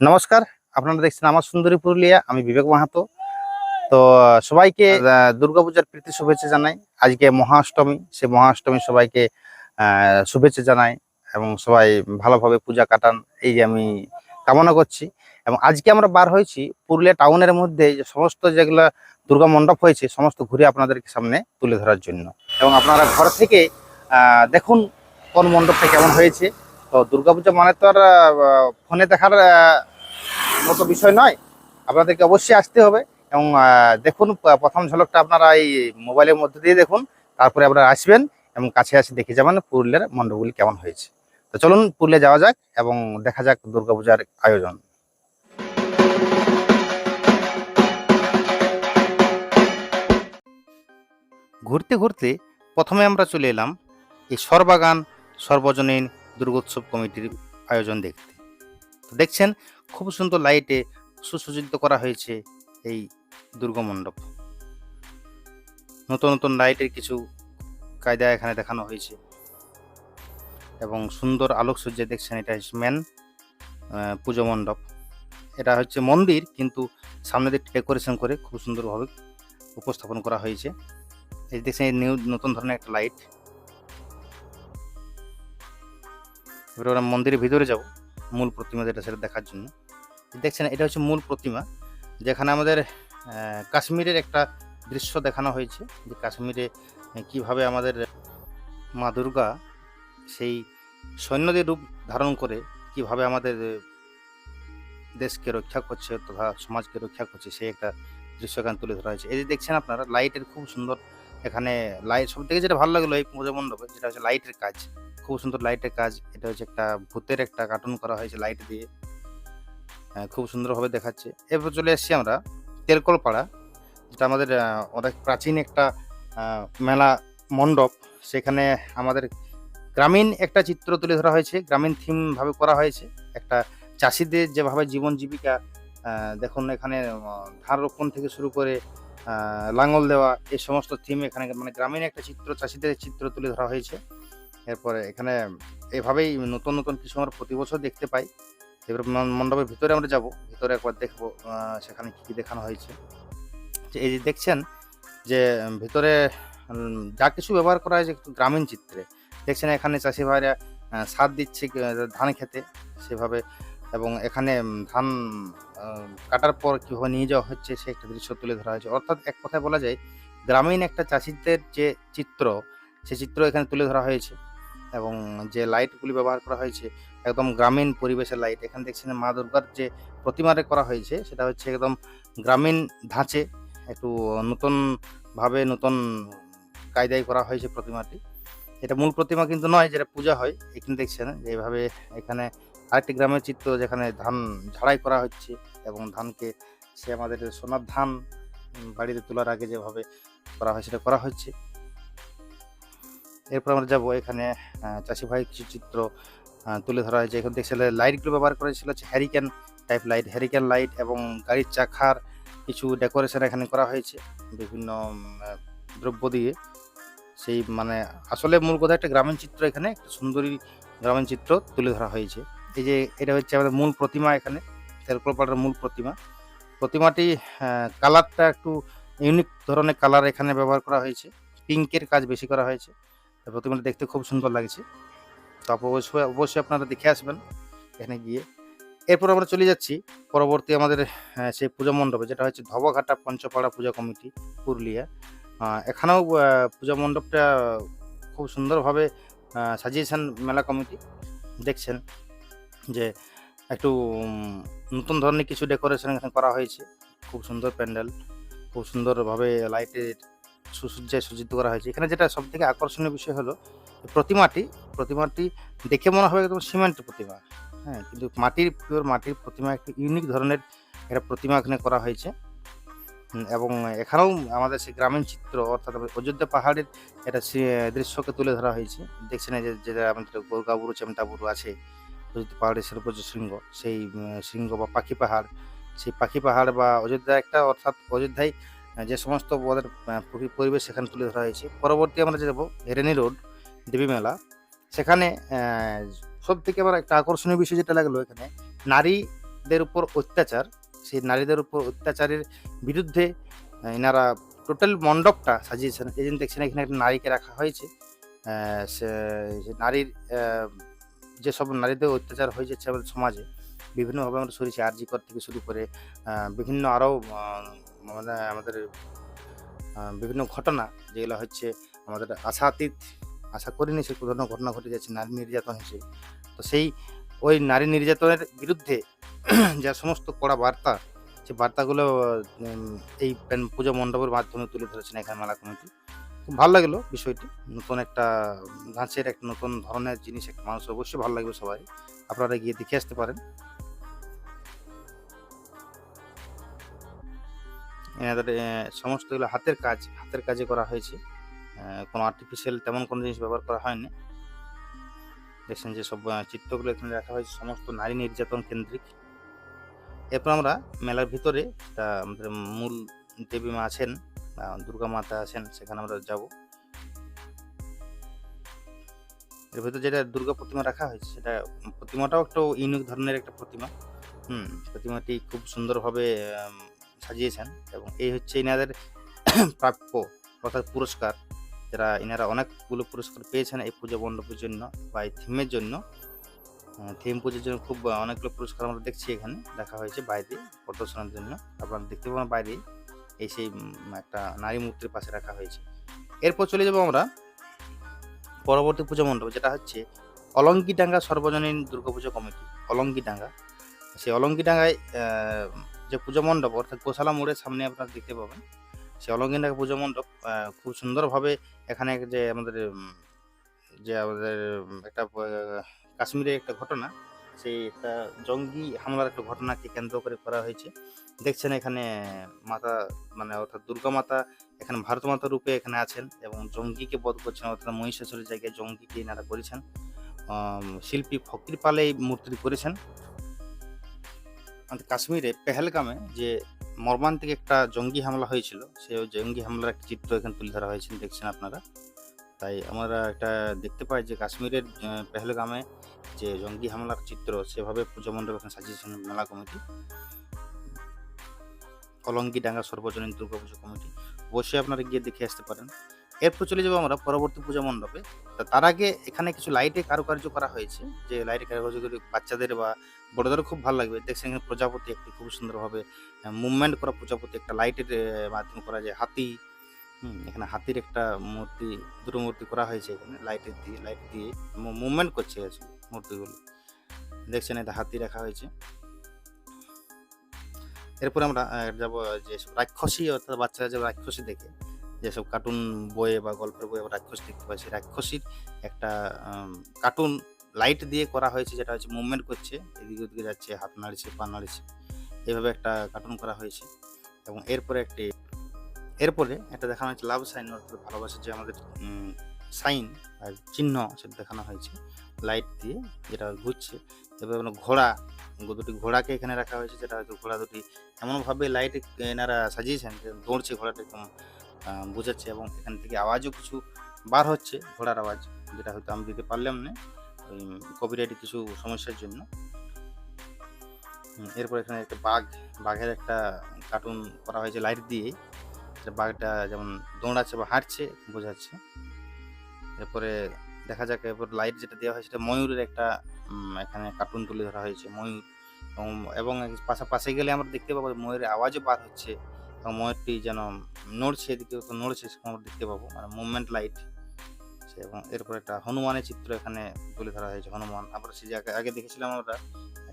নমস্কার, আপনারা দেখছেন আমার সুন্দরী পুরুলিয়া, আমি বিবেক মাহাতো। তো, সবাইকে দুর্গাপূজার প্রীতি শুভেচ্ছা জানাই। আজকে মহাষ্টমী সে মহাষ্টমী সবাইকে শুভেচ্ছা জানাই এবং সবাই ভালোভাবে পূজা কাটান, এই যে আমি কামনা করছি। এবং আজকে আমরা বার হয়েছি পুরুলিয়া টাউনের মধ্যে, যে সমস্ত যেগুলো দুর্গা মণ্ডপ হয়েছে, সমস্ত ঘুরে আপনাদের সামনে তুলে ধরার জন্য। এবং আপনারা ঘর থেকে দেখুন কোন মণ্ডপটা কেমন হয়েছে। তো দুর্গাপূজা মানে তো আর ফোনে দেখার মতো বিষয় নয়। আপনাদেরকে অবশ্যই আসতে হবে এবং দেখুন প্রথম ঝলকটা আপনারা এই মোবাইলের মধ্যে দিয়ে দেখুন, তারপরে আপনারা আসবেন এবং কাছে এসে দেখে যাবেন পুরুলিয়ার মণ্ডপগুলি কেমন হয়েছে। তো চলুন পুরুলিয়া যাওয়া যাক এবং দেখা যাক দুর্গাপূজার আয়োজন। ঘুরতে ঘুরতে প্রথমে আমরা চলে এলাম এই সরবাগান, সর্বজনীন দুর্গোৎসব কমিটির আয়োজন দেখতে। দেখছেন, খুব সুন্দর লাইটে সুসজ্জিত করা হয়েছে এই দুর্গমণ্ডপ নতুন নতুন লাইটের কিছু কায়দা এখানে দেখানো হয়েছে। এবং সুন্দর আলোকসজ্জা দেখছেন, এটা মেন পুজো মণ্ডপ। এটা হচ্ছে মন্দির, কিন্তু সামনে দিয়ে ডেকোরেশন করে খুব সুন্দরভাবে উপস্থাপন করা হয়েছে। এই দেখছেন নিউ নতুন ধরনের একটা লাইট। এবার মন্দিরের ভিতরে যাব, মূল প্রতিমা যেটা সেটা দেখার জন্য। দেখছেন, এটা হচ্ছে মূল প্রতিমা, যেখানে আমাদের কাশ্মীরের একটা দৃশ্য দেখানো হয়েছে, যে কাশ্মীরে কীভাবে আমাদের মা দুর্গা সেই সৈন্যদের রূপ ধারণ করে, কীভাবে আমাদের দেশকে রক্ষা করছে তথা সমাজকে রক্ষা করছে, সেই একটা দৃশ্য এখানে তুলে ধরা হয়েছে। এই যে দেখছেন আপনারা, লাইটের খুব সুন্দর এখানে লাইট সব থেকে যেটা ভালো লাগল এই পুজো মণ্ডপে, যেটা হচ্ছে লাইটের কাজ। খুব সুন্দর লাইটের কাজ। এটা হচ্ছে একটা ভূতের একটা কার্টুন করা হয়েছে লাইট দিয়ে। আহ, খুব সুন্দরভাবে দেখাচ্ছে। এরপর চলে এসেছি আমরা তেলকলপাড়া যেটা আমাদের অনেক প্রাচীন একটা মেলা মণ্ডপ। সেখানে আমাদের গ্রামীণ একটা চিত্র তুলে ধরা হয়েছে গ্রামীণ থিম ভাবে করা হয়েছে। একটা চাষিদের যেভাবে জীবন জীবিকা দেখুন এখানে ধান রোপণ থেকে শুরু করে লাঙল দেওয়া এই সমস্ত থিম এখানে মানে গ্রামীণ একটা চিত্র চাষিদের চিত্র তুলে ধরা হয়েছে। এরপরে এখানে এভাবেই নতুন নতুন কিছু আমরা প্রতি বছর দেখতে পাই। এবার মণ্ডপের ভিতরে আমরা যাব, ভিতরে একবার দেখব সেখানে কী কী দেখানো হয়েছে। যে এই যে দেখছেন যে ভিতরে যা কিছু ব্যবহার করা হয়েছে একটু গ্রামীণ চিত্রে। দেখছেন এখানে চাষি ভাইরা সার দিচ্ছে ধান খেতে সেভাবে এবং এখানে ধান কাটার পর কীভাবে নিয়ে যাওয়া হচ্ছে সে একটা দৃশ্য তুলে ধরা হয়েছে। অর্থাৎ এক কথায় বলা যায়, গ্রামীণ একটা চাষিদের যে চিত্র, সে চিত্র এখানে তুলে ধরা হয়েছে। এবং যে লাইটগুলি ব্যবহার করা হয়েছে, একদম গ্রামীণ পরিবেশের লাইট এখানে দেখছেন মা দুর্গার যে প্রতিমারে করা হয়েছে, সেটা হচ্ছে একদম গ্রামীণ ধাঁচে একটু নতুনভাবে নতুন কায়দায় করা হয়েছে প্রতিমাটি। এটা মূল প্রতিমা কিন্তু নয়, যেটা পূজা হয়। এখানে দেখছেন এইভাবে এখানে আরেকটি গ্রামের চিত্র যেখানে ধান ঝাড়াই করা হচ্ছে এবং ধানকে সে আমাদের সোনার ধান বাড়িতে তোলার আগে যেভাবে করা হয়, সেটা করা হচ্ছে। এরপর আমরা যাব এখানে চাষি ভাই কিছু চিত্র তুলে ধরা হয়েছে। এখানে দেখছি লাইটগুলো ব্যবহার করেছিল হচ্ছে hurricane type light hurricane light এবং গাড়ির চাকার কিছু ডেকোরেশন এখানে করা হয়েছে, বিভিন্ন দ্রব্য দিয়ে। সেই মানে আসলে মূল কথা একটা গ্রামীণ চিত্র এখানে, একটা সুন্দরী গ্রামীণ চিত্র তুলে ধরা হয়েছে। এই যে এটা হচ্ছে আমাদের মূল প্রতিমা এখানে তেলকলপাড়ার মূল প্রতিমা। প্রতিমাটি কালারটা একটু ইউনিক ধরনের কালার এখানে ব্যবহার করা হয়েছে। পিঙ্কের কাজ বেশি করা হয়েছে। প্রতিমাটা দেখতে খুব সুন্দর লাগছে। তো অবশ্যই অবশ্যই আপনারা দেখে আসবেন এখানে গিয়ে। এরপর আমরা চলে যাচ্ছি পরবর্তী আমাদের সেই পূজা মণ্ডপে, যেটা হচ্ছে ধবঘাটা পঞ্চপাড়া পূজা কমিটি, পুরুলিয়া। এখানেও পূজা মণ্ডপটা খুব সুন্দরভাবে সাজিয়েছেন মেলা কমিটি। দেখছেন যে একটু নতুন ধরনের কিছু ডেকোরেশন এখানে করা হয়েছে। খুব সুন্দর প্যান্ডেল, খুব সুন্দরভাবে লাইটের সুসজ্জায় সজ্জিত করা হয়েছে। এখানে যেটা সব থেকে আকর্ষণীয় বিষয় হলো, প্রতিমাটি প্রতিমাটি দেখে মনে হবে একদম সিমেন্ট প্রতিমা। হ্যাঁ কিন্তু মাটির, পিওর মাটির প্রতিমা একটি ইউনিক ধরনের একটা প্রতিমা এখানে করা হয়েছে। এবং এখানেও আমাদের সেই গ্রামীণ চিত্র, অর্থাৎ অযোধ্যা পাহাড়ের একটা দৃশ্যকে তুলে ধরা হয়েছে। দেখছেন যে যেটা আমাদের গোরগাবুরু চেমটাবুরু আছে, অযোধ্যা পাহাড়ের সর্বোচ্চ শৃঙ্গ, সেই শৃঙ্গ বা পাখি পাহাড়। সেই পাখি পাহাড় বা অযোধ্যা একটা, অর্থাৎ অযোধ্যায় যে সমস্ত ওদের পরিবেশ সেখানে তুলে ধরা হয়েছে। পরবর্তী আমরা যে যাব হেরেনি রোড, দেবী মেলা। সেখানে সব থেকে আমার একটা আকর্ষণীয় বিষয় যেটা লাগল এখানে, নারীদের উপর অত্যাচার। সেই নারীদের উপর অত্যাচারের বিরুদ্ধে এনারা টোটাল মণ্ডপটা সাজিয়েছেন। এই জন্য দেখছেন, এখানে একটা নারীকে রাখা হয়েছে। সে- নারীর যেসব নারীদের অত্যাচার হয়ে যাচ্ছে আমাদের সমাজে, বিভিন্নভাবে আমরা শুনেছি, আরজিকর থেকে শুরু করে বিভিন্ন আরও মানে আমাদের বিভিন্ন ঘটনা যেগুলো হচ্ছে আমাদের আশাতীত, আশা করিনি সে কোনো ঘটনা ঘটে যাচ্ছে নারী নির্যাতন হিসেবে। তো সেই ওই নারী নির্যাতনের বিরুদ্ধে যা সমস্ত কড়া বার্তা সে বার্তাগুলো এই পুজো মণ্ডপের মাধ্যমে তুলে ধরেছেন এখানে মেলা কমিটি। খুব ভালো লাগল বিষয়টি। নতুন একটা ধাঁচের একটা নতুন ধরনের জিনিস, একটা মানুষ অবশ্যই ভালো লাগবে সবাই আপনারা গিয়ে দেখে আসতে পারেন। এনাদের আহ, সমস্ত এগুলো হাতের কাজ হাতের কাজে করা হয়েছে। কোনো আর্টিফিশিয়াল তেমন কোনো জিনিস ব্যবহার করা হয়নি। দেখছেন যে সব চিত্রগুলো এখানে রাখা হয়েছে সমস্ত নারী নির্যাতন কেন্দ্রিক। এরপর আমরা মেলার ভিতরে আমাদের মূল দেবী মা আছেন দুর্গা মাতা আছেন সেখানে আমরা যাব। এর ভিতরে যেটা দুর্গা প্রতিমা রাখা হয়েছে সেটা প্রতিমাটাও একটা ইউনিক ধরনের একটা প্রতিমা। হুম প্রতিমাটি খুব সুন্দরভাবে সাজিয়েছেন এবং এই হচ্ছে এনাদের প্রাপ্য অর্থাৎ পুরস্কার। যারা এনারা অনেকগুলো পুরস্কার পেয়েছেন এই পুজো মণ্ডপের জন্য বা এই থিমের জন্য। থিম পুজোর জন্য খুব অনেকগুলো পুরস্কার আমরা দেখছি এখানে। দেখা হয়েছে বাইরে প্রদর্শনের জন্য। আপনারা দেখতে পাবেন বাইরে এই সেই একটা নারী মূর্তির পাশে রাখা হয়েছে। এরপর চলে যাব আমরা পরবর্তী পুজো মণ্ডপ, যেটা হচ্ছে অলঙ্কিডাঙ্গা সর্বজনীন দুর্গাপুজো কমিটি। অলঙ্কিডাঙ্গা সেই অলঙ্কিডাঙ্গায় যে পুজো মণ্ডপ, অর্থাৎ গোশালা মোড়ের সামনে আপনারা দেখতে পাবেন। সেই অলঙ্কিডাঙ্গা পুজো মণ্ডপ খুব সুন্দরভাবে এখানে যে আমাদের যে আমাদের একটা কাশ্মীরের একটা ঘটনা, সেই একটা জঙ্গি হামলার একটা ঘটনাকে কেন্দ্র করে করা হয়েছে। দেখছেন এখানে মাতা মানে অর্থাৎ দুর্গা মাতা এখানে ভারত মাতা রূপে এখানে আছেন এবং জঙ্গিকে বধ করছেন, অর্থাৎ মহিষাসুরের জায়গায় জঙ্গিকে এনারা করেছেন। শিল্পী ফকির পালে এই মূর্তিটি করেছেন। কাশ্মীরে পেহেলগামে যে মর্মান্তিক একটা জঙ্গি হামলা হয়েছিল, সেই জঙ্গি হামলার একটা চিত্র এখানে তুলে ধরা হয়েছে, দেখছেন আপনারা? তাই আমরা একটা দেখতে পাই যে কাশ্মীরের পেহেলগামে যে জঙ্গি হামলার চিত্র, সেভাবে পুজো মণ্ডপ এখানে সাজিয়েছেন মেলা কমিটি। অলঙ্গিডাঙ্গা সর্বজনীন দুর্গাপুজো কমিটি। অবশ্যই আপনারা গিয়ে দেখে আসতে পারেন। এরপর চলে যাব আমরা পরবর্তী পূজা মণ্ডপে। তার আগে এখানে কিছু লাইটে কারুকার্য করা হয়েছে। যে লাইটে কারুকার্য করে বাচ্চাদের বা বড়দেরও খুব ভালো লাগবে। দেখছেন এখানে প্রজাপতি একটি খুব সুন্দরভাবে মুভমেন্ট করা প্রজাপতি একটা লাইটের মাধ্যমে করা যায়। হাতি এখানে হাতির একটা মূর্তি দুটো মূর্তি করা হয়েছে এখানে লাইটের দিয়ে লাইট দিয়ে মুভমেন্ট করছে মূর্তিগুলো। দেখছেন এটা হাতি রাখা হয়েছে। এরপর আমরা যাব যে রাক্ষসী অর্থাৎ বাচ্চারা যে রাক্ষসী দেখে যেসব কার্টুন বইয়ে বা গল্পের বইয়ে রাক্ষস দেখতে পাই, সেই রাক্ষসীর একটা কার্টুন লাইট দিয়ে করা হয়েছে, যেটা হচ্ছে মুভমেন্ট করছে, এদিকে ওদিকে যাচ্ছে, হাত নাড়ছে, পা নাড়ছে, এইভাবে একটা কার্টুন করা হয়েছে। এবং এরপরে একটি, এরপরে একটা দেখানো হয়েছে লাভ সাইন অর্থাৎ ভালোবাসার যে আমাদের সাইন আর চিহ্ন সেটা দেখানো হয়েছে লাইট দিয়ে যেটা ঘুরছে। এবার কোনো ঘোড়া, দুটি ঘোড়াকে এখানে রাখা হয়েছে, যেটা হয়তো ঘোড়া দুটি এমনভাবে লাইট এনারা সাজিয়েছেন যে দৌড়ছে ঘোড়াটা একদম বোঝাচ্ছে এবং এখান থেকে আওয়াজও কিছু বার হচ্ছে, ঘোড়ার আওয়াজ, যেটা হয়তো আমি দিতে পারলাম না, ওই কপিরাইটের কিছু সমস্যার জন্য। এরপর এখানে একটা বাঘ, বাঘের একটা কার্টুন করা হয়েছে লাইট দিয়ে। বাঘটা যেমন দৌড়াচ্ছে বা হাঁটছে, বোঝাচ্ছে। এরপরে দেখা যাক, এরপর লাইট যেটা দেওয়া হয় সেটা ময়ূরের একটা এখানে কার্টুন তুলে ধরা হয়েছে, ময়ূর। এবং এবং পাশাপাশি গেলে আমরা দেখতে পাবো ময়ূরের আওয়াজও বার হচ্ছে। ময়ূরটি যেন নড়ছে, এদিকে নড়ছে, সেরকম দেখতে পাবো। মানে মুভমেন্ট লাইট সে এবং এরপর একটা হনুমানের চিত্র এখানে তুলে ধরা হয়েছে, হনুমান। আমরা সেই জায়গায়, আগে দেখেছিলাম আমরা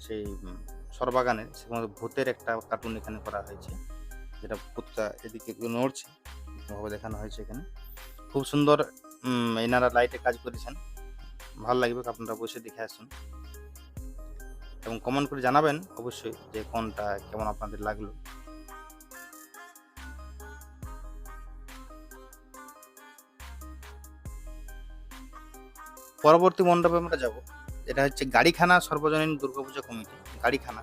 সেই সরবাগানে সেখানে ভূতের একটা কার্টুন এখানে করা হয়েছে, যেটা ভূতটা এদিকে নড়ছে ভাবে দেখানো হয়েছে এখানে। খুব সুন্দর এনারা লাইটে কাজ করেছেন। ভালো লাগবে, আপনারা বসে দেখে আসুন। এবং কমেন্ট করে জানাবেন অবশ্যই যে কোনটা কেমন আপনাদের লাগল। পরবর্তী মণ্ডপে আমরা যাব। এটা হচ্ছে গাড়িখানা সর্বজনীন দুর্গাপূজা কমিটি, গাড়িখানা।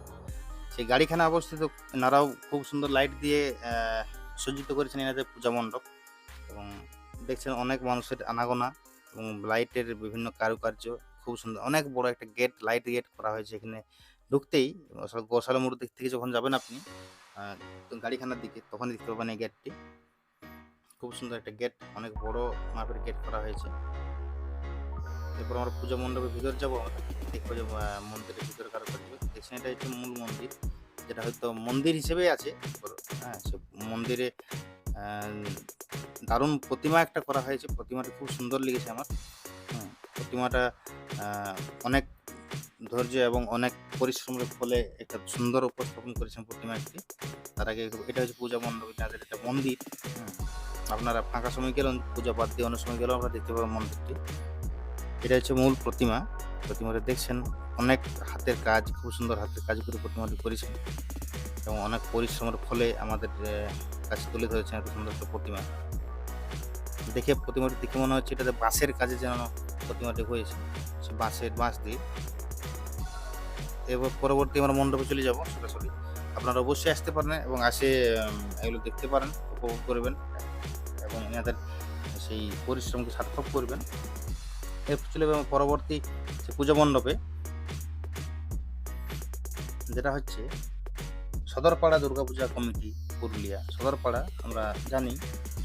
সেই গাড়িখানা অবস্থিত, এনারাও খুব সুন্দর লাইট দিয়ে সজ্জিত করেছেন এনাদের পূজা মণ্ডপ। এবং দেখছেন অনেক মানুষের আনাগোনা এবং লাইটের বিভিন্ন কারুকার্য, খুব সুন্দর, অনেক বড় একটা গেট লাইট গেট করা হয়েছে এখানে ঢুকতেই। আসলে গোশালা মোড় দিক থেকে যখন যাবেন আপনি গাড়িখানার দিকে তখন দেখতে পাবেন এই গেটটি খুব সুন্দর একটা গেট অনেক বড় মাপের গেট করা হয়েছে। এরপর আমরা পুজো মণ্ডপের ভিতরে যাব দেখব যে মন্দিরের ভিতরে কারও কাজ দেখছেন এটা হচ্ছে মূল মন্দির, যেটা হয়তো মন্দির হিসেবেই আছে। হ্যাঁ সে মন্দিরে দারুণ প্রতিমা একটা করা হয়েছে। প্রতিমাটা খুব সুন্দর লেগেছে আমার। প্রতিমাটা অনেক ধৈর্য এবং অনেক পরিশ্রমের ফলে একটা সুন্দর উপস্থাপন করেছেন প্রতিমা একটি। তার আগে এটা হচ্ছে পূজা মণ্ডপ যাদের একটা মন্দির আপনারা ফাঁকা সময় গেলেন পূজা বাদ দিয়ে অন্য সময় গেলেও আমরা দেখতে পাবেন মন্দিরটি। এটা হচ্ছে মূল প্রতিমা। প্রতিমাটা দেখছেন, অনেক হাতের কাজ, খুব সুন্দর হাতের কাজ করে প্রতিমাটি করেছেন এবং অনেক পরিশ্রমের ফলে আমাদের কাছে তুলে ধরেছেন এত সুন্দর একটা প্রতিমা। দেখে প্রতিমাটি দেখে মনে হচ্ছে এটাতে বাঁশের কাজে যেন প্রতিমাটি হয়েছে। সে বাঁশের বাঁশ দিয়ে। এবার পরবর্তী আমরা মণ্ডপে চলে যাব সরাসরি। আপনারা অবশ্যই আসতে পারেন এবং আসে এগুলো দেখতে পারেন, উপভোগ করবেন এবং এনাদের সেই পরিশ্রমকে সার্থক করবেন। চলে যাব পরবর্তী পূজা মণ্ডপে, যেটা হচ্ছে সদরপাড়া দুর্গাপূজা কমিটি পুরুলিয়া। সদরপাড়া আমরা জানি,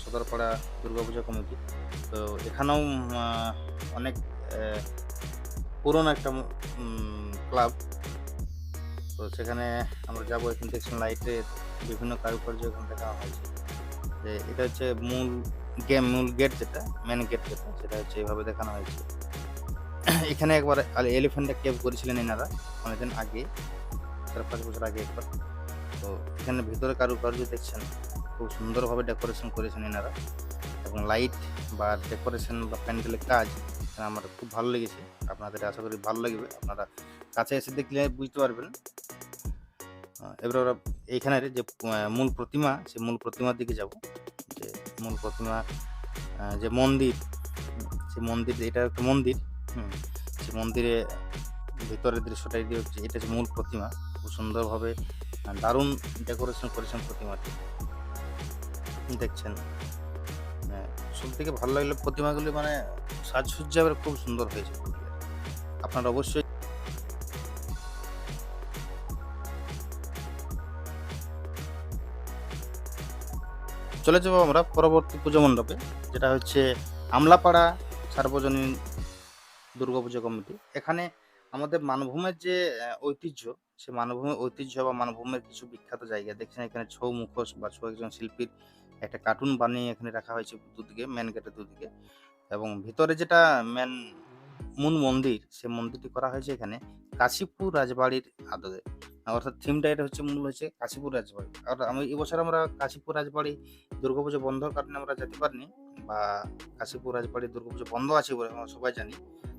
সদরপাড়া দুর্গাপূজা কমিটি। তো এখানেও অনেক পুরনো একটা ক্লাব। তো সেখানে আমরা যাব এখানে দেখছেন লাইটের বিভিন্ন কারুকার্য এখানে দেখানো হয়েছে। যে এটা হচ্ছে মূল গেম মূল গেট যেটা মেন গেট যেটা, সেটা হচ্ছে এভাবে দেখানো হয়েছে। এখানে একবার এলিফেন্টটা কেভ করেছিলেন এনারা অনেকদিন আগে, চার পাঁচ বছর আগে একবার। তো এখানে ভিতরে কারু কারুকার্য দেখছেন, খুব সুন্দরভাবে ডেকোরেশন করেছেন এনারা। এবং লাইট বা ডেকোরেশন বা প্যান্ডেলের কাজ আমার খুব ভালো লেগেছে। আপনাদের আশা করি ভালো লাগবে। আপনারা কাছে এসে দেখলে বুঝতে পারবেন। এবার ওরা এইখানের যে মূল প্রতিমা সেই মূল প্রতিমার দিকে যাব। যে মূল প্রতিমা যে মন্দির সেই মন্দির, এটা একটা মন্দির, হুম সেই মন্দিরে ভিতরের দৃশ্যটা যে এটা হচ্ছে মূল প্রতিমা, খুব সুন্দরভাবে দারুণ ডেকোরেশন করেছেন প্রতিমাটি। দেখছেন সব থেকে ভালো লাগল প্রতিমাগুলি মানে সাজসজ্জা খুব সুন্দর হয়েছে। আপনারা অবশ্যই চলে যাব আমরা পরবর্তী পুজো মণ্ডপে, যেটা হচ্ছে আমলাপাড়া সার্বজনীন দুর্গাপুজো কমিটি। এখানে আমাদের মানভূমের যে ঐতিহ্য, সে মানভূমের ঐতিহ্য বা মানভূমের কিছু বিখ্যাত জায়গা। দেখছেন এখানে ছৌ মুখোশ বা ছৌ একজন শিল্পীর একটা কার্টুন বানিয়ে এখানে রাখা হয়েছে দুদিকে মেন গেটের দুদিকে। এবং ভিতরে যেটা মেন মূল মন্দির, সে মন্দিরটি করা হয়েছে এখানে কাশীপুর রাজবাড়ির আদলে। অর্থাৎ থিমটা এটা হচ্ছে মূল হচ্ছে কাশীপুর রাজবাড়ি। আর আমি এবছর আমরা কাশীপুর রাজবাড়ি দুর্গাপুজো বন্ধর কারণে আমরা যেতে পারিনি বা কাশীপুর রাজবাড়ির দুর্গাপুজো বন্ধ আছে বলে আমরা সবাই জানি।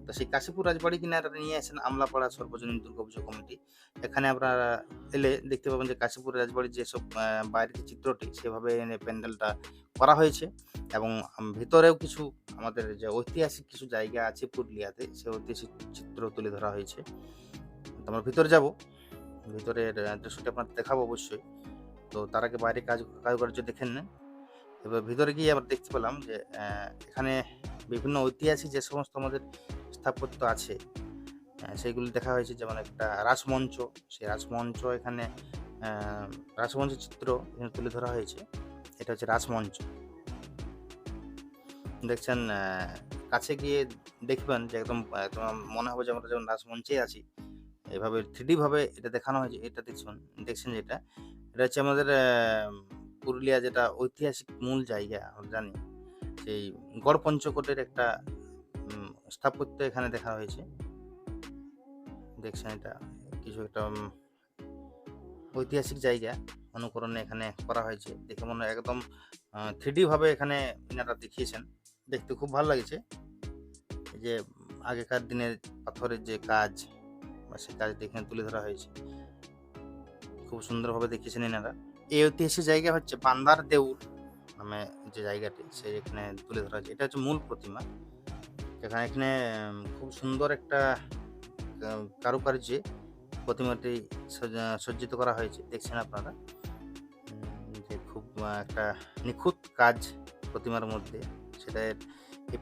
তো সেই কাশীপুর রাজবাড়ি কিনারা নিয়ে আসেন আমলাপাড়া সর্বজনীন দুর্গাপুজো কমিটি। এখানে আপনারা এলে দেখতে পাবেন যে কাশীপুর রাজবাড়ির যেসব বাইরের চিত্রটি, সেভাবে এনে প্যান্ডেলটা করা হয়েছে এবং ভিতরেও কিছু আমাদের যে ঐতিহাসিক কিছু জায়গা আছে পুরুলিয়াতে, সেই ঐতিহাসিক চিত্র তুলে ধরা হয়েছে। আমরা ভিতরে যাব। ভিতরের দৃশ্যটি আপনার দেখাবো অবশ্যই। তো তার আগে বাইরে কাজ কারুকার্য দেখেন নেন। এবার ভিতরে গিয়ে আবার দেখতে পেলাম যে এখানে বিভিন্ন ঐতিহাসিক যে সমস্ত আমাদের স্থাপত্য আছে সেইগুলি দেখা হয়েছে। যেমন একটা রাসমঞ্চ সেই রাসমঞ্চ এখানে আহ, রাসমঞ্চের চিত্র এখানে তুলে ধরা হয়েছে। এটা হচ্ছে রাসমঞ্চ দেখছেন কাছে গিয়ে দেখবেন যে একদম মনে হবে যে আমরা যেমন রাসমঞ্চে আছি এভাবে থ্রিডি ভাবে এটা দেখানো হয়েছে, এটা দেখছেন দেখছেন যেটা? এটা হচ্ছে আমাদের পুরুলিয়া যেটা ঐতিহাসিক মূল জায়গা, আমরা জানি। সেই গড় পঞ্চকোটের একটা স্থাপত্য এখানে দেখা হয়েছে। দেখছেন এটা, কিছু একটা ঐতিহাসিক জায়গা অনুকরণে এখানে করা হয়েছে। দেখে মনে হয় একদম থ্রিডি ভাবে এখানে এনারা দেখিয়েছেন। দেখতে খুব ভালো লাগছে। যে আগেকার দিনের পাথরের যে কাজ বা সেই কাজটি এখানে তুলে ধরা হয়েছে। খুব সুন্দরভাবে দেখিয়েছেন এনারা। এই ঐতিহাসিক জায়গা হচ্ছে বান্দার দেউল নামে যে জায়গাটি সে এখানে তুলে ধরা হয়েছে। এটা হচ্ছে মূল প্রতিমা। এখানে এখানে খুব সুন্দর একটা কারুকার্যে প্রতিমাটি সজ্জা- সজ্জিত করা হয়েছে। দেখছেন আপনারা? যে খুব একটা নিখুঁত কাজ প্রতিমার মধ্যে। সেটা এই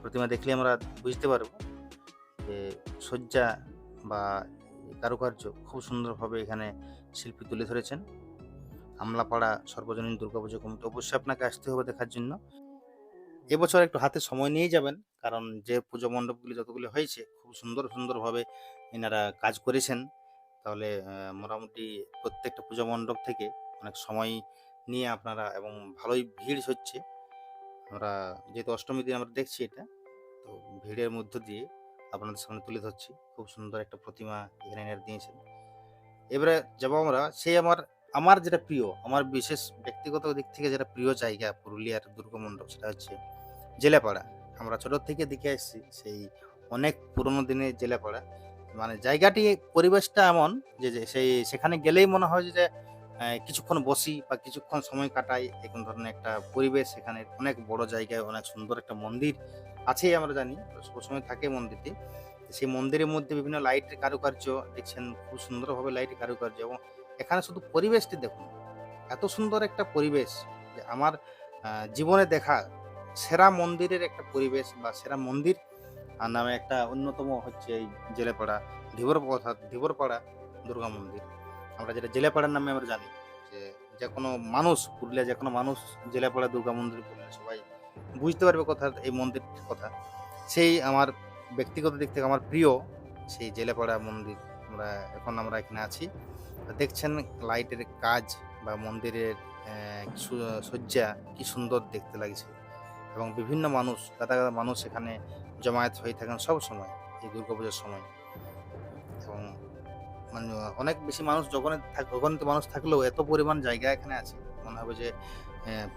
প্রতিমা দেখলে আমরা বুঝতে পারব যে সজ্জা বা কারুকার্য খুব সুন্দরভাবে এখানে শিল্পী তুলে ধরেছেন। আমলাপাড়া সর্বজনীন দুর্গাপুজো কমিটি, অবশ্যই আপনাকে আসতে হবে দেখার জন্য। এবছর একটু হাতে সময় নিয়ে যাবেন, কারণ যে পুজো মণ্ডপগুলি যতগুলি হয়েছে, খুব সুন্দর সুন্দরভাবে এনারা কাজ করেছেন। তাহলে মোটামুটি প্রত্যেকটা পুজো মণ্ডপ থেকে অনেক সময় নিয়ে আপনারা এবং ভালোই ভিড় হচ্ছে। আমরা যেহেতু অষ্টমী দিন আমরা দেখছি এটা, তো ভিড়ের মধ্য দিয়ে আপনাদের সামনে তুলে ধরছি। খুব সুন্দর একটা প্রতিমা এখানে এনারা দিয়েছেন। এবারে যাব আমরা, সেই আমার আমার যেটা প্রিয়, আমার বিশেষ ব্যক্তিগত দিক থেকে যেটা প্রিয় জায়গা পুরুলিয়ার দুর্গা মণ্ডপ, সেটা হচ্ছে জেলেপাড়া। আমরা ছোট থেকে দেখে আসছি সেই অনেক পুরনো দিনের জেলাপাড়া। মানে জায়গাটি, পরিবেশটা এমন যে সেই, সেখানে গেলেই মনে হয় যে কিছুক্ষণ বসি বা কিছুক্ষণ সময় কাটাই এরকম ধরনের একটা পরিবেশ। সেখানে অনেক বড় জায়গায়, অনেক সুন্দর একটা মন্দির আছেই আমরা জানি সবসময় থাকে মন্দিরটি। সেই মন্দিরের মধ্যে বিভিন্ন লাইটের কারুকার্য দেখছেন, খুব সুন্দরভাবে লাইটের কারুকার্য এবং এখানে শুধু পরিবেশটি দেখুন, এত সুন্দর একটা পরিবেশ যে আমার জীবনে দেখা সেরা মন্দিরের একটা পরিবেশ বা সেরা মন্দির নামে একটা অন্যতম হচ্ছে এই জেলেপাড়া ধীবর অর্থাৎ ধীবরপাড়া দুর্গা মন্দির। আমরা যেটা জেলেপাড়ার নামে আমরা জানি যে যে কোনো মানুষ পুরুলিয়া যে কোনো মানুষ জেলেপাড়া দুর্গা মন্দির বললে সবাই বুঝতে পারবে কথা, এই মন্দিরটির কথা। সেই আমার ব্যক্তিগত দিক থেকে আমার প্রিয় সেই জেলেপাড়া মন্দির আমরা, এখন আমরা এখানে আছি। দেখছেন লাইটের কাজ বা মন্দিরের শয্যা কি সুন্দর দেখতে লাগছে। এবং বিভিন্ন মানুষ, গাদা গাদা মানুষ এখানে জমায়েত হয়ে থাকেন সব সময়, এই দুর্গাপুজোর সময়। এবং মানে অনেক বেশি মানুষ যখন অগণিত মানুষ থাকলেও এত পরিমাণ জায়গা এখানে আছে। মনে হবে যে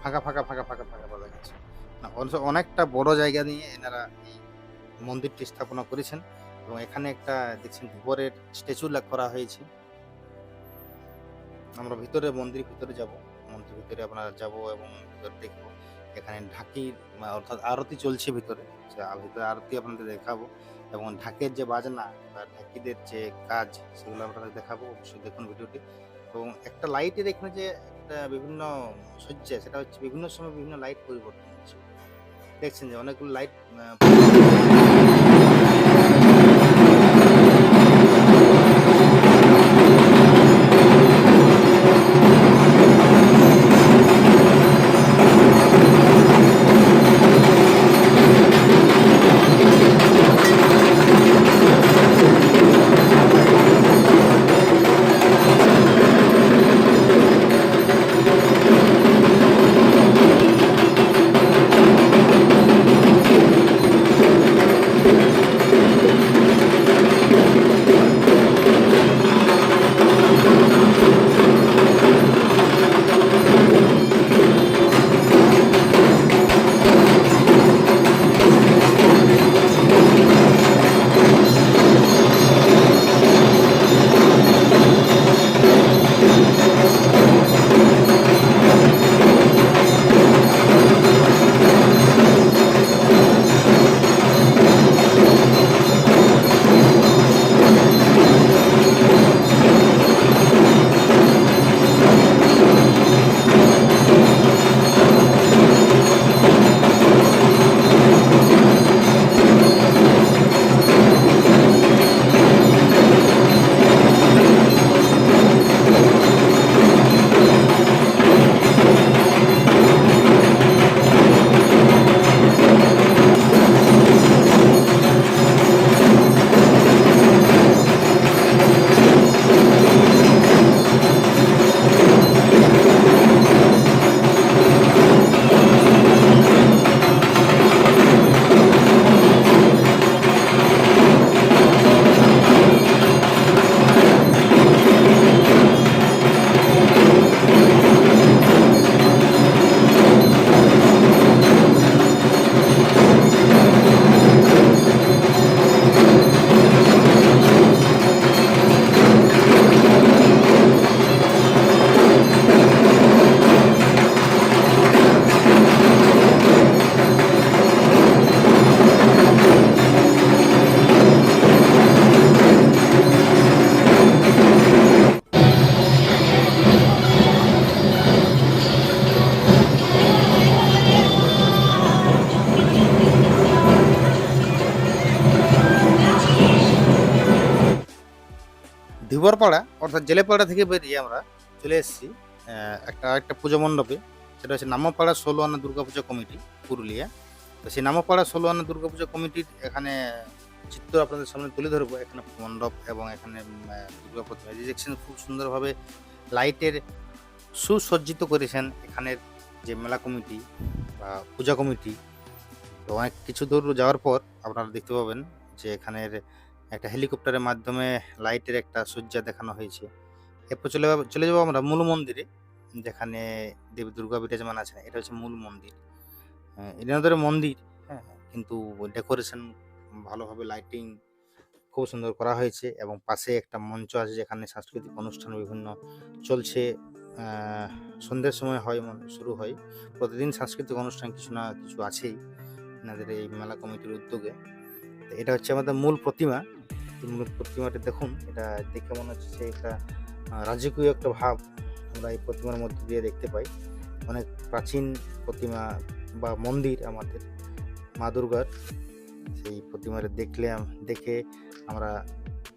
ফাঁকা ফাঁকা ফাঁকা ফাঁকা ফাঁকা। অনেকটা বড় জায়গা নিয়ে এনারা এই মন্দিরটি স্থাপনা করেছেন এবং এখানে একটা দেখছেন ধীবরের স্ট্যাচু করা হয়েছে। আমরা ভিতরে মন্দির ভিতরে যাব, মন্দির ভিতরে আপনারা যাব এবং ভিতরে দেখব। এখানে ঢাকির বা অর্থাৎ আরতি চলছে ভিতরে ভিতরে আরতি আপনাদের দেখাবো এবং ঢাকের যে বাজনা বা ঢাকিদের যে কাজ সেগুলো আপনাদের দেখাবো, অবশ্যই দেখুন ভিডিওটি। এবং একটা লাইটের এখানে যে একটা বিভিন্ন সজ্জা, সেটা হচ্ছে বিভিন্ন সময় বিভিন্ন লাইট পরিবর্তন দেখছেন যে অনেকগুলো লাইট ধীবরপাড়া অর্থাৎ জেলেপাড়া থেকে বেরিয়ে আমরা চলে এসেছি একটা একটা পুজো মণ্ডপে। সেটা হচ্ছে নামপাড়া ষোলো আনা দুর্গাপূজা কমিটি, পুরুলিয়া। তো সেই নামপাড়া ষোলো আনা দুর্গাপূজা কমিটির এখানে চিত্র আপনাদের সামনে তুলে ধরবো। এখানে মণ্ডপ এবং এখানে দুর্গা প্রতিমা এই খুব সুন্দরভাবে লাইটের সুসজ্জিত করেছেন এখানের যে মেলা কমিটি বা পূজা কমিটি। তো অনেক কিছু দূর যাওয়ার পর আপনারা দেখতে পাবেন যে এখানের একটা হেলিকপ্টারের মাধ্যমে লাইটের একটা সজ্জা দেখানো হয়েছে। এরপর চলে যাব- চলে যাব আমরা মূল মন্দিরে, যেখানে দেবী দুর্গা বিরাজমান আছেন। এটা হচ্ছে মূল মন্দির। এনাদের মন্দির হ্যাঁ কিন্তু ডেকোরেশন ভালোভাবে লাইটিং খুব সুন্দর করা হয়েছে এবং পাশে একটা মঞ্চ আছে যেখানে সাংস্কৃতিক অনুষ্ঠান বিভিন্ন চলছে। সন্ধ্যের সময় হয় শুরু হয়। প্রতিদিন সাংস্কৃতিক অনুষ্ঠান কিছু না কিছু আছেই। এনাদের এই মেলা কমিটির উদ্যোগে। এটা হচ্ছে আমাদের মূল প্রতিমা। মূল প্রতিমাটা দেখুন, এটা দেখে মনে হচ্ছে একটা রাজকীয় একটা ভাব আমরা এই প্রতিমার মধ্যে দিয়ে দেখতে পাই। অনেক প্রাচীন প্রতিমা বা মন্দির আমাদের মা দুর্গার। সেই প্রতিমাটা দেখলে দেখে আমরা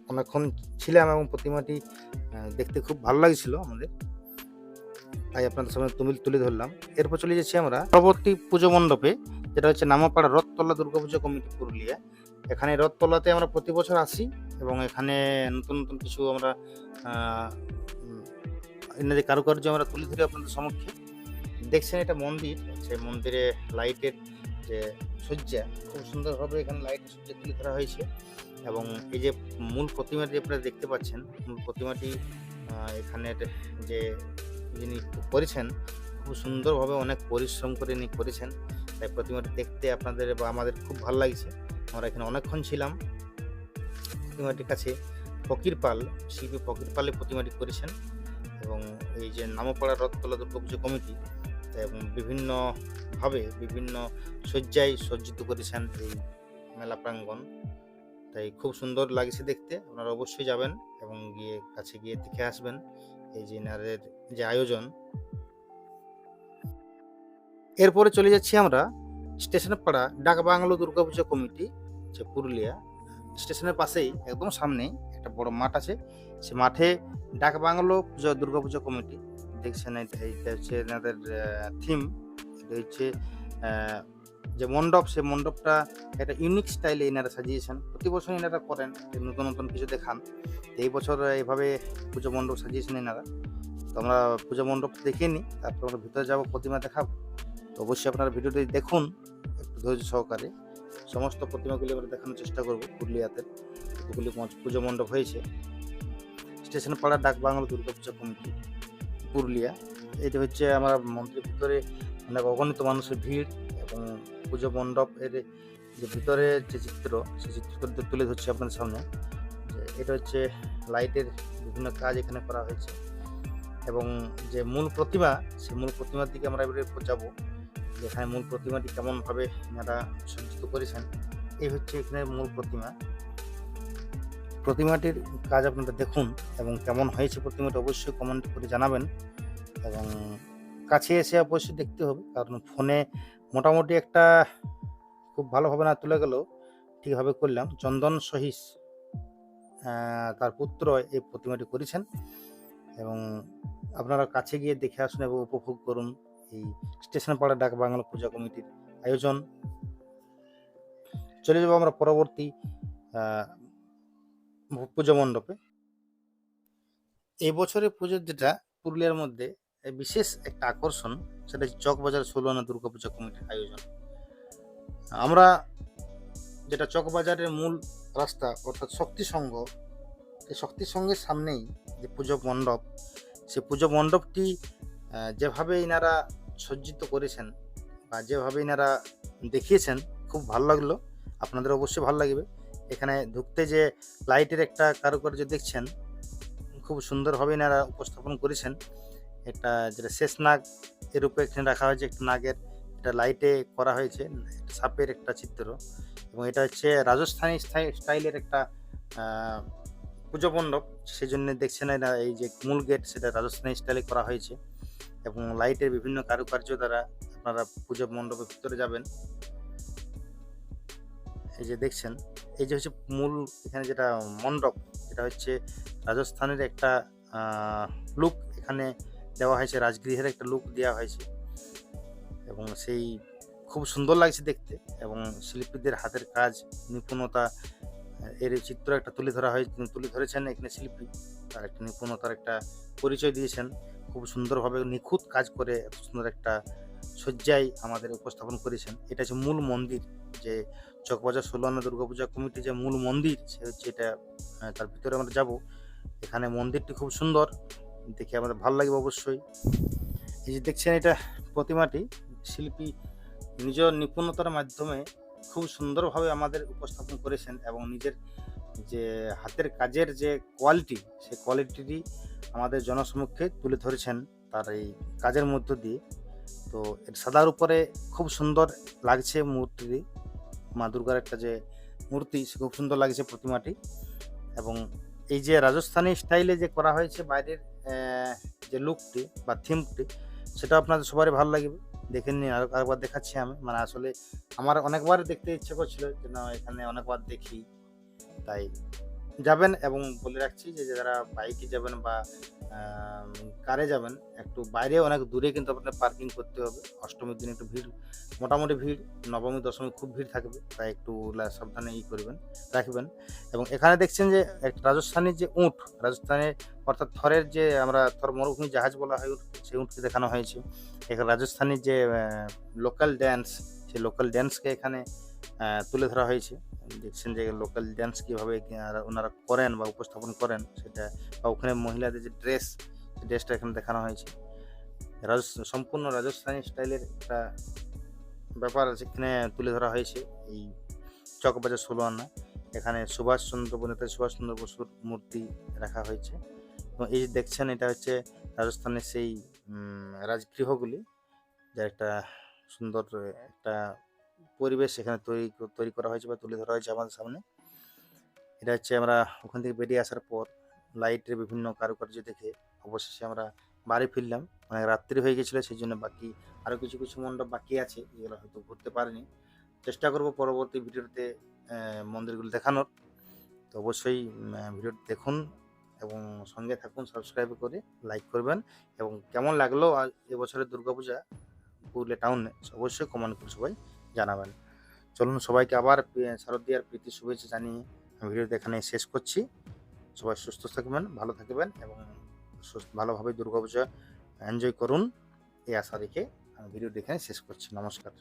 অনেকক্ষণ ছিলাম এবং প্রতিমাটি দেখতে খুব ভালো লাগছিল আমাদের। তাই আপনাদের সামনে তুমিল তুলে ধরলাম। এরপর চলে যাচ্ছি আমরা। পরবর্তী পুজো মণ্ডপে, যেটা হচ্ছে নামাপাড়া রথতলা দুর্গাপুজো কমিটি পুরুলিয়া। এখানে রথতলাতে আমরা প্রতি বছর আসি এবং এখানে নতুন নতুন কিছু আমরা আহ, এনাদের কারুকার্য আমরা তুলে ধরি আপনাদের সমক্ষে। দেখছেন এটা মন্দির সেই মন্দিরে লাইটের যে সজ্জা খুব সুন্দরভাবে এখানে লাইটের সজ্জা তুলে ধরা হয়েছে এবং এই যে মূল প্রতিমাটি আপনারা দেখতে পাচ্ছেন মূল প্রতিমাটি এখানের যে যিনি করেছেন খুব সুন্দরভাবে অনেক পরিশ্রম করে ইনি করেছেন। তাই প্রতিমাটি দেখতে আপনাদের বা আমাদের খুব ভালো লাগছে। আমরা এখানে অনেকক্ষণ ছিলাম। প্রতিমাটির কাছে ফকির পাল, শিল্পী ফকির পালে প্রতিমাটি করেছেন এবং এই যে নামপাড়া রথতলা দুর্গাপুজো কমিটি এবং বিভিন্নভাবে বিভিন্ন শয্যায় সজ্জিত করেছেন এই মেলা প্রাঙ্গণ। তাই খুব সুন্দর লাগছে দেখতে। আপনারা অবশ্যই যাবেন এবং গিয়ে কাছে গিয়ে দেখে আসবেন এই যে এনাদের যে আয়োজন। এরপরে চলে যাচ্ছি আমরা স্টেশনের পাড়া ডাক বাংলো দুর্গাপূজা কমিটি যে পুরুলিয়া, স্টেশনের পাশেই একদম সামনেই একটা বড় মাঠ আছে। সে মাঠে ডাক বাংলো পূজা দুর্গাপূজা কমিটি দেখছেন এটা হচ্ছে এনাদের থিম এটা হচ্ছে যে মণ্ডপ, সে মণ্ডপটা একটা ইউনিক স্টাইলে এনারা সাজিয়েছেন। প্রতি বছর এনারা করেন, নতুন নতুন কিছু দেখান। এই বছর এইভাবে পুজো মণ্ডপ সাজিয়েছেন এনারা। তো আমরা পুজো মণ্ডপ দেখে নিই তারপর আমরা ভিতরে যাব, প্রতিমা দেখাবো। তো অবশ্যই আপনারা ভিডিওটি দেখুন, একটু ধৈর্য সহকারে। সমস্ত প্রতিমাগুলি আমরা দেখানোর চেষ্টা করব পুরুলিয়াতে। কতগুলি পুজো মণ্ডপ হয়েছে। Station Para Dak Bungalow Durga Puja committee, Purulia. এটা হচ্ছে আমার মন্দিরের ভিতরে অনেক অগণিত মানুষের ভিড় এবং পুজো মণ্ডপ এর যে ভিতরে যে চিত্র, সেই চিত্রটা তুলে ধরছি আপনাদের সামনে। এটা হচ্ছে লাইটের বিভিন্ন কাজ এখানে করা হয়েছে। এবং যে মূল প্রতিমা, সেই মূল প্রতিমার দিকে আমরা এবারে যাব। যেখানে মূল প্রতিমাটি কেমনভাবে এনারা সজ্জিত করেছেন এই হচ্ছে এখানে মূল প্রতিমা। প্রতিমাটির কাজ আপনারা দেখুন এবং কেমন হয়েছে প্রতিমাটি অবশ্যই কমেন্ট করে জানাবেন এবং কাছে এসে অবশ্যই দেখতে হবে, কারণ ফোনে মোটামুটি একটা খুব ভালোভাবে না তুলে গেলেও ঠিকভাবে করলাম। চন্দন সহিস তার পুত্র এই প্রতিমাটি করেছেন এবং আপনারা কাছে গিয়ে দেখে আসুন এবং উপভোগ করুন। এই স্টেশন পাড়া ডাক বাংলা পূজা কমিটির আয়োজন। চলে যাব আমরা পরবর্তী পুজো মণ্ডপে। এই বছরের পুজোর যেটা পুরুলিয়ার মধ্যে বিশেষ একটা আকর্ষণ, সেটা চকবাজার ষোলোনা দুর্গাপূজা কমিটির আয়োজন। আমরা যেটা চকবাজারের মূল রাস্তা, অর্থাৎ শক্তি সংঘ এই শক্তি সংঘের সামনেই যে পুজো মণ্ডপ, সে পুজো মণ্ডপটি যেভাবে ইনারা সজ্জিত করেছেন বা যেভাবে ইনারা দেখিয়েছেন, খুব ভালো লাগল। আপনাদের অবশ্যই ভালো লাগবে। এখানে ঢুকতে যে লাইটের একটা কারুকার্য দেখছেন, খুব সুন্দরভাবে এনারা উপস্থাপন করেছেন। একটা যেটা শেষ নাগ, এর উপরে এখানে রাখা হয়েছে একটা নাগের, এটা লাইটে করা হয়েছে সাপের একটা চিত্র। এবং এটা হচ্ছে রাজস্থানী স্টাই- স্টাইলের একটা পুজো মণ্ডপ। সেই জন্য দেখছেন এই যে মূল গেট, সেটা রাজস্থানী স্টাইলে করা হয়েছে। এবং লাইটের বিভিন্ন কারুকার্য দ্বারা আপনারা পুজো মণ্ডপের ভিতরে যাবেন। এই যে দেখছেন, এই যে হচ্ছে মূল এখানে যেটা মণ্ডপ, এটা হচ্ছে রাজস্থানের একটা লুক এখানে দেওয়া হয়েছে, রাজগৃহের একটা লুক দেওয়া হয়েছে। এবং সেই খুব সুন্দর লাগছে দেখতে এবং শিল্পীদের হাতের কাজ, নিপুণতা, এর চিত্র একটা তুলে ধরা হয়েছে, তুলে ধরেছেন এখানে শিল্পী। তার একটা নিপুণতার একটা পরিচয় দিয়েছেন। খুব সুন্দরভাবে নিখুঁত কাজ করে এত সুন্দর একটা সজ্জায় আমাদের উপস্থাপন করেছেন। এটা হচ্ছে মূল মন্দির। যে চকবাজার ষোলানা দুর্গাপূজা কমিটি যে মূল মন্দির, সে হচ্ছে এটা তার ভিতরে আমরা যাব। এখানে মন্দিরটি খুব সুন্দর। দেখে আমাদের ভালো লাগবে অবশ্যই। এই যে দেখছেন এটা প্রতিমাটি, শিল্পী নিজ নিপুণতার মাধ্যমে খুব সুন্দরভাবে আমাদের উপস্থাপন করেছেন এবং নিজের যে হাতের কাজের যে কোয়ালিটি সেই কোয়ালিটিটি আমাদের জনসমক্ষে তুলে ধরেছেন তার এই কাজের মধ্য দিয়ে। তো এর সাদার উপরে খুব সুন্দর লাগছে মূর্তিটি। মা দুর্গার একটা যে মূর্তি, সে খুব সুন্দর লাগছে প্রতিমাটি এবং এই যে রাজস্থানী স্টাইলে যে করা হয়েছে বাইরের যে লুকটি বা থিমটি সেটা আপনাদের সবারই ভালো লাগবে। দেখে নিন আর আরেকবার দেখাচ্ছি আমি। মানে আসলে আমার অনেকবার দেখতে ইচ্ছে করছিল যে না, এখানে অনেকবার দেখি। তাই যাবেন এবং বলে রাখছি যে যারা বাইকে যাবেন বা কারে যাবেন, একটু বাইরে অনেক দূরে কিন্তু আপনার পার্কিং করতে হবে। অষ্টমীর দিন একটু ভিড়, মোটামুটি ভিড়, নবমী, দশমী খুব ভিড় থাকবে, তাই একটু সাবধানে ই করবেন, রাখবেন। এবং এখানে দেখছেন যে রাজস্থানের যে উঁট রাজস্থানের অর্থাৎ থরের যে আমরা থর মরুভূমি জাহাজ বলা হয় সেই উঁটকে দেখানো হয়েছে। এখানে রাজস্থানের যে লোকাল ড্যান্স সেই লোকাল ড্যান্সকে এখানে তুলে ধরা হয়েছে। দেখছেন যে লোকাল ড্যান্স কীভাবে ওনারা করেন বা উপস্থাপন করেন সেটা বা ওখানে মহিলাদের যে ড্রেস সেই ড্রেসটা এখানে দেখানো হয়েছে। রাজ সম্পূর্ণ রাজস্থানী স্টাইলের একটা ব্যাপার সেখানে তুলে ধরা হয়েছে এই চকবাজার ষোলো আনা। এখানে সুভাষচন্দ্র নেতাজি সুভাষচন্দ্র বসুর মূর্তি রাখা হয়েছে। এবং এই যে দেখছেন, এটা হচ্ছে রাজস্থানের সেই রাজগৃহগুলি, যার একটা সুন্দর একটা পরিবেশ সেখানে তৈরি তৈরি করা হয়েছে বা তুলে ধরা হয়েছে আমাদের সামনে। এটা হচ্ছে আমরা ওখান থেকে বেরিয়ে আসার পর লাইটের বিভিন্ন কারুকার্য দেখে অবশেষে আমরা বাড়ি ফিরলাম। অনেক রাত্রি হয়ে গেছিল সেই জন্য বাকি আরও কিছু কিছু মণ্ডপ বাকি আছে, যেগুলো হয়তো ঘুরতে পারিনি। চেষ্টা করব পরবর্তী ভিডিওতে মন্দিরগুলো দেখানোর। তো অবশ্যই ভিডিওটি দেখুন এবং সঙ্গে থাকুন, সাবস্ক্রাইব করে লাইক করবেন এবং কেমন লাগল আর এবছরের দুর্গাপূজা পুরুলিয়া টাউনে, অবশ্যই কমেন্ট করে সবাই। জানাবেন। চলুন সবাইকে আবার শারদীয়ার প্রীতি শুভেচ্ছা জানিয়ে ভিডিওটি এখানে শেষ করছি। সবাই সুস্থ থাকবেন, ভালো থাকবেন এবং ভালোভাবে দুর্গাপূজা এনজয় করুন। এই আশা রেখে আমি ভিডিওটি এখানে শেষ করছি। নমস্কার।